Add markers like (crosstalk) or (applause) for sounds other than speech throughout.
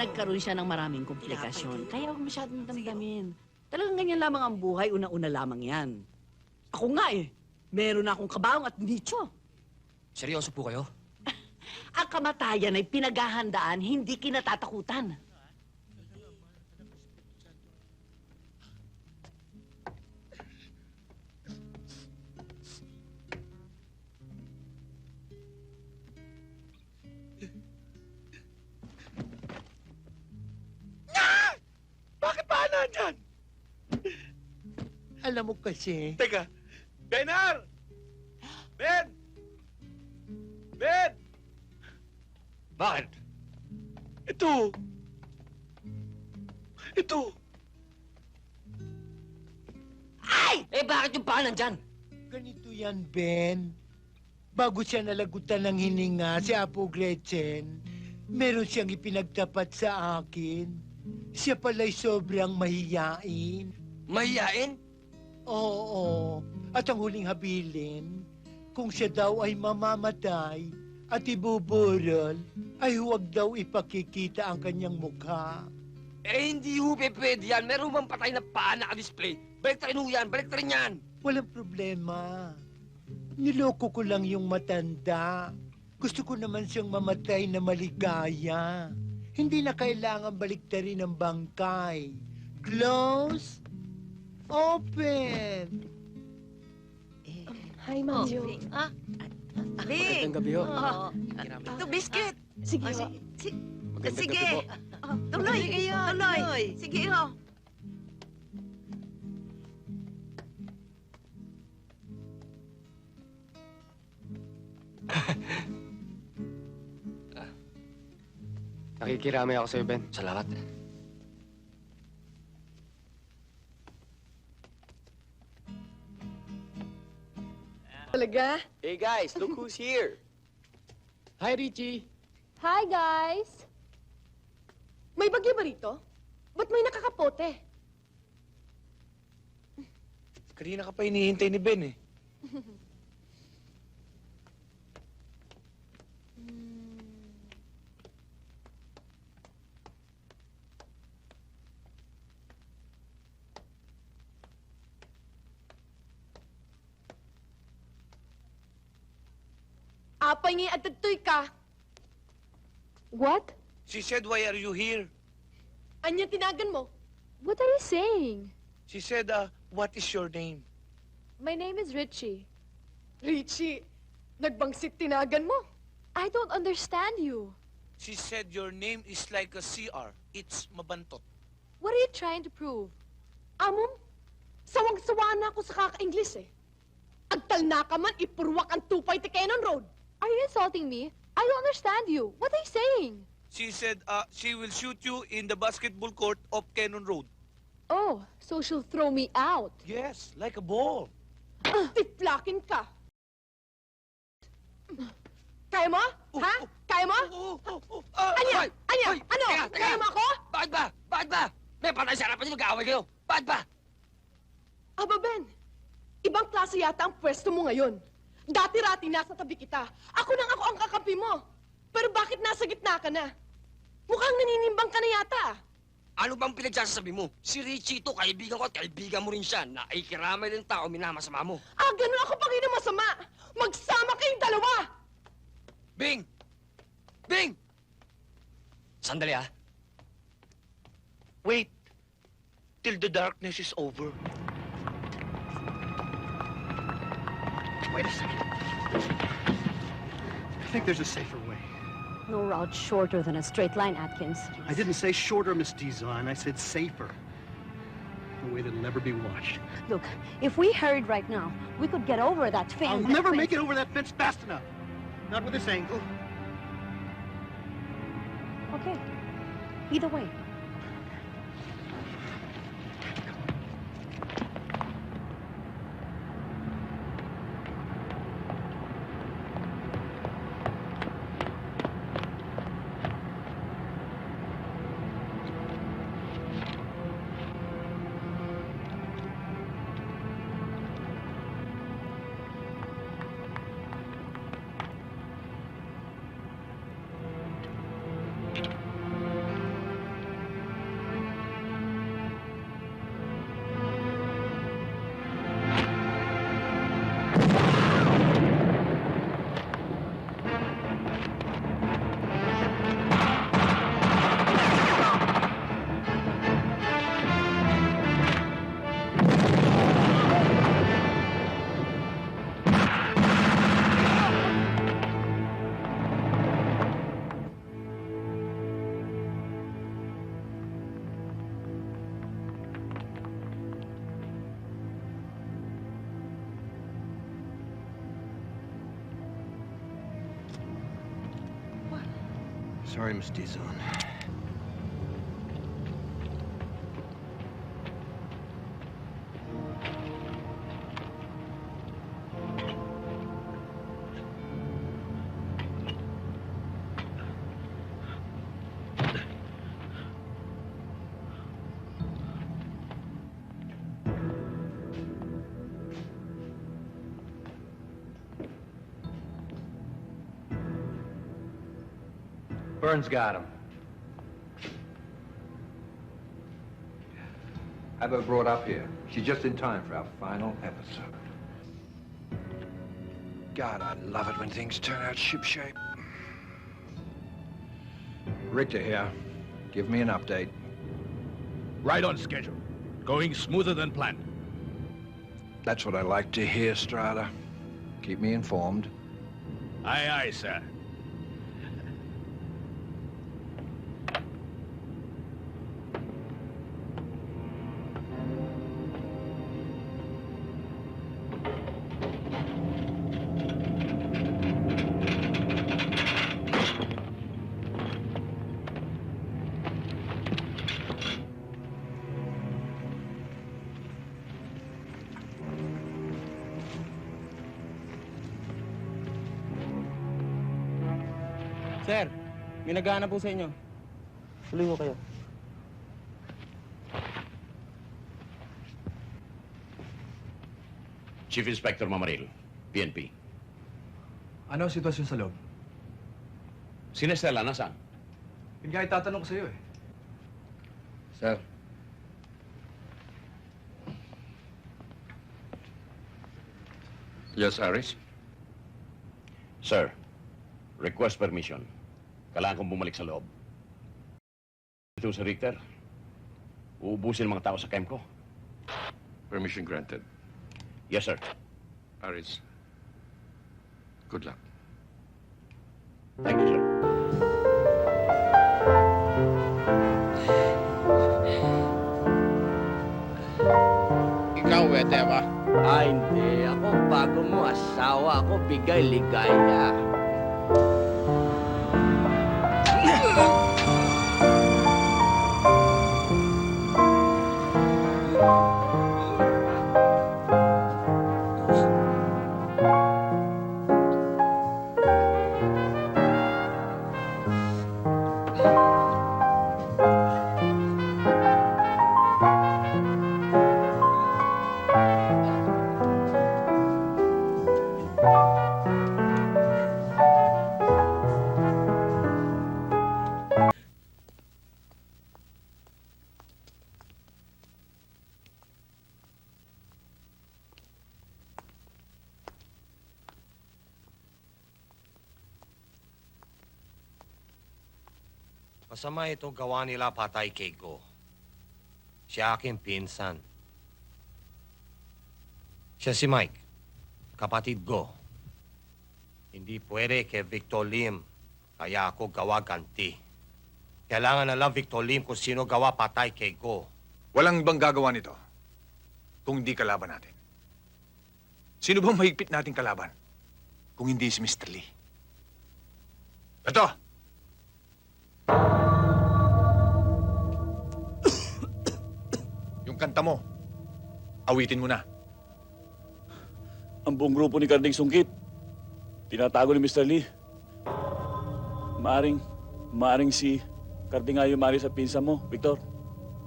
nagkaroon siya ng maraming komplikasyon. Kaya huwag masyadong damdamin. Talagang ganyan lamang ang buhay, una-una lamang yan. Ako nga eh, meron na akong kabaong at nicho. Seryoso po kayo? (laughs) Ang kamatayan ay pinaghahandaan, hindi kinatatakutan. Alam mo kasi, Teka, Benar! Ben! Ben! Bakit? Ito! Ito! Eh, bakit yung paa nandyan? ganito yan, Ben. Bago siya nalagutan ng hininga si Apo Gretchen, meron siyang ipinagtapat sa akin. Siya pala'y sobrang mahiyain. Mahiyain? Oo, at ang huling habilin, kung siya daw ay mamamatay at ibuburol, ay huwag daw ipakikita ang kanyang mukha. Eh, hindi ho pe pwede yan. Meron bang patay na paa naka-display? Balik ho yan, balik yan. Walang problema. Niloko ko lang yung matanda. Gusto ko naman siyang mamatay na maligaya. Hindi na kailangan baliktarin ng bangkay. Close, open. Hi, Manjo. Ah, Bing! Magandang gabi ho. Oh, ito, biscuit. Sige, Ah, sige. si- Magandang sige. gabi po. Oh, tuloy. Tuloy. Sige, ho. (laughs) Nakikiramay ako sa'yo, Ben. Salamat. Talaga? Hey guys, look who's here! Hi, Richie. Hi, guys! May bagyo ba rito? Ba't may nakakapote? Kanina ka pa hinihintay ni Ben eh. (laughs) Apay nga at tagtoy ka. What? She said, why are you here? Anya tinagan mo? What are you saying? She said, uh, what is your name? My name is Richie. Richie, nagbangsit tinagan mo. I don't understand you. She said your name is like a CR. It's mabantot. What are you trying to prove? Amom, sawang-sawa na ako sa kaka-Ingles eh. Agtal na ka man, ipurwak ang tupay ti Cannon Road. Are you insulting me? I don't understand you. What are you saying? She said, uh, she will shoot you in the basketball court of Cannon Road. Oh, so she'll throw me out. Yes, like a ball. Tiplakin ka. Kaya mo? Ha? Kaya mo? Oh, oh, oh, ah, Anya? ay, Anya? Hoy! Ano? Teka, teka! Kaya mo ako? Bakit ba? Bakit ba? May patay sa harapan niyo, mag-aaway kayo. Bakit ba? Aba, Ben. Ibang klase yata ang pwesto mo ngayon. Dati-rati nasa tabi kita. Ako nang ako ang kakampi mo. Pero bakit nasa gitna ka na? Mukhang naninimbang ka na yata. Ano bang pinagsasabi mo? Si Richie ito, kaibigan ko at kaibigan mo rin siya. Naikiramay ng tao, minamasama mo. Ah, ganun ako pang masama. Magsama kayong dalawa. Bing! Bing! Sandali ah. Wait till the darkness is over. Wait a second. I think there's a safer way. No route shorter than a straight line, Atkins. I didn't say shorter, Miss Dizon. I said safer. A way that'll never be watched. Look, if we hurried right now, we could get over that fence. I'll never make it over that fence fast enough. Not with this angle. Okay. Either way. Sorry, Miss Dizon. Burns got him. Have her brought up here. She's just in time for our final episode. God, I love it when things turn out shipshape. Richter here. Give me an update. Right on schedule. Going smoother than planned. That's what I like to hear, Strata. Keep me informed. Aye, aye, sir. Sir, may nagana po sa inyo. Tuloy mo kayo. Chief Inspector Mamaril, PNP. Ano ang sitwasyon sa loob? Si Nestela, nasaan? Yun nga itatanong ko sa'yo eh. Sir. Yes, Aris? Sir, request permission. Kailangan kong bumalik sa loob. Ito sa Richter. Uubusin ang mga tao sa camp ko. Permission granted. Yes, sir. Aris, good luck. Thank you, sir. Ikaw, wete ba? Ah, hindi. Ako, bago mo asawa ako, bigay ligaya. Masama ito gawa nila patay kay Go. Siya aking pinsan. Siya si Mike, kapatid Go. Hindi pwede kay Victor Lim, kaya ako gawa ganti. Kailangan na lang Victor Lim kung sino gawa patay kay Go. Walang ibang gagawa nito kung hindi kalaban natin. Sino bang mahigpit nating kalaban kung hindi si Mr. Lee? Ito! Yung kanta mo, awitin mo na. Ang buong grupo ni Karding Sungkit. Tinatago ni Mr. Lee. Maaring, maaring si Karding ayaw mari sa pinsa mo, Victor.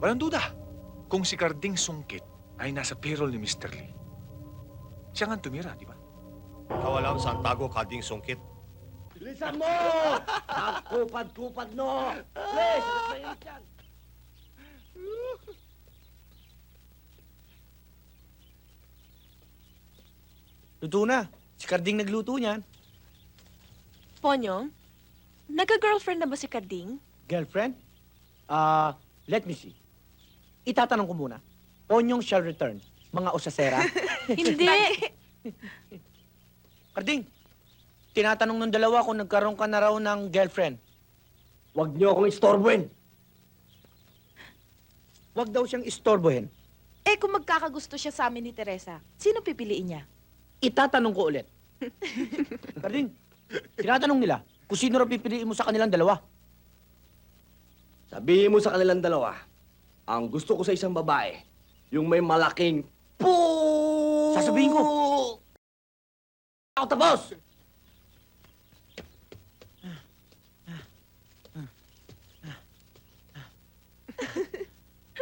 Walang duda. Kung si Carding Sungkit ay nasa payroll ni Mr. Lee, siya nga ang tumira, di ba? Ikaw alam saan tago kading sungkit. Bilisan mo! Kupad-kupad no! Please, mainit yan. Luto na. Si Karding nagluto niyan. Ponyong, nagka-girlfriend na ba si Kading? Girlfriend? Ah, let me see. Itatanong ko muna. Ponyong shall return. Mga osasera. (laughs) Hindi. Karding, tinatanong ng dalawa kung nagkaroon ka na raw ng girlfriend. Huwag niyo akong istorbohin. Huwag daw siyang istorbohin. eh kung magkakagusto siya sa amin ni Teresa, sino pipiliin niya? Itatanong ko ulit. (laughs) Karding, tinatanong nila kung sino raw pipiliin mo sa kanilang dalawa. Sabihin mo sa kanilang dalawa, ang gusto ko sa isang babae, yung may malaking po. Sasabihin ko. Ako tapos!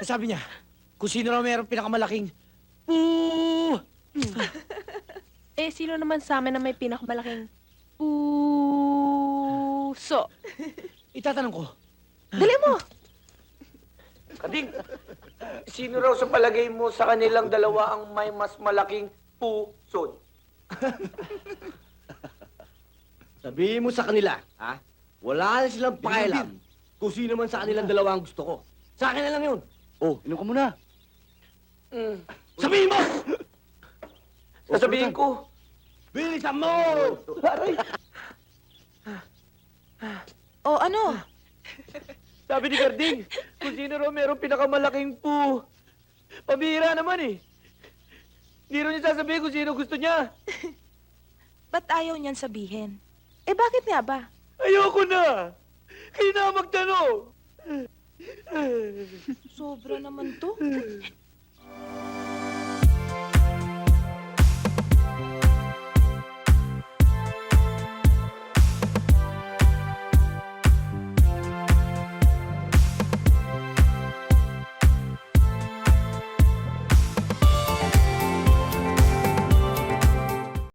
Sabi niya, kung sino raw mayroong pinakamalaking poo! (laughs) Eh, sino naman sa amin na may pinakamalaking puso? Itatanong ko. Dali mo! Kading, sino raw sa palagay mo sa kanilang dalawa ang may mas malaking puso? (laughs) Sabihin mo sa kanila, ha? Wala na silang pakialam kung sino man sa kanilang dalawa ang gusto ko. Sa akin na lang yun. Oh, inom ka muna. Sabihin mo! Sasabihin ko. Bilisan mo! O ano? Sabi ni Garding, kung sino raw mayroong pinakamalaking pu... Pabihira naman eh. Hindi raw niya sasabihin kung sino gusto niya. Ba't ayaw niyan sabihin? Eh, bakit nga ba? Ayoko na! Ang magtanong! Sobra naman to. (laughs)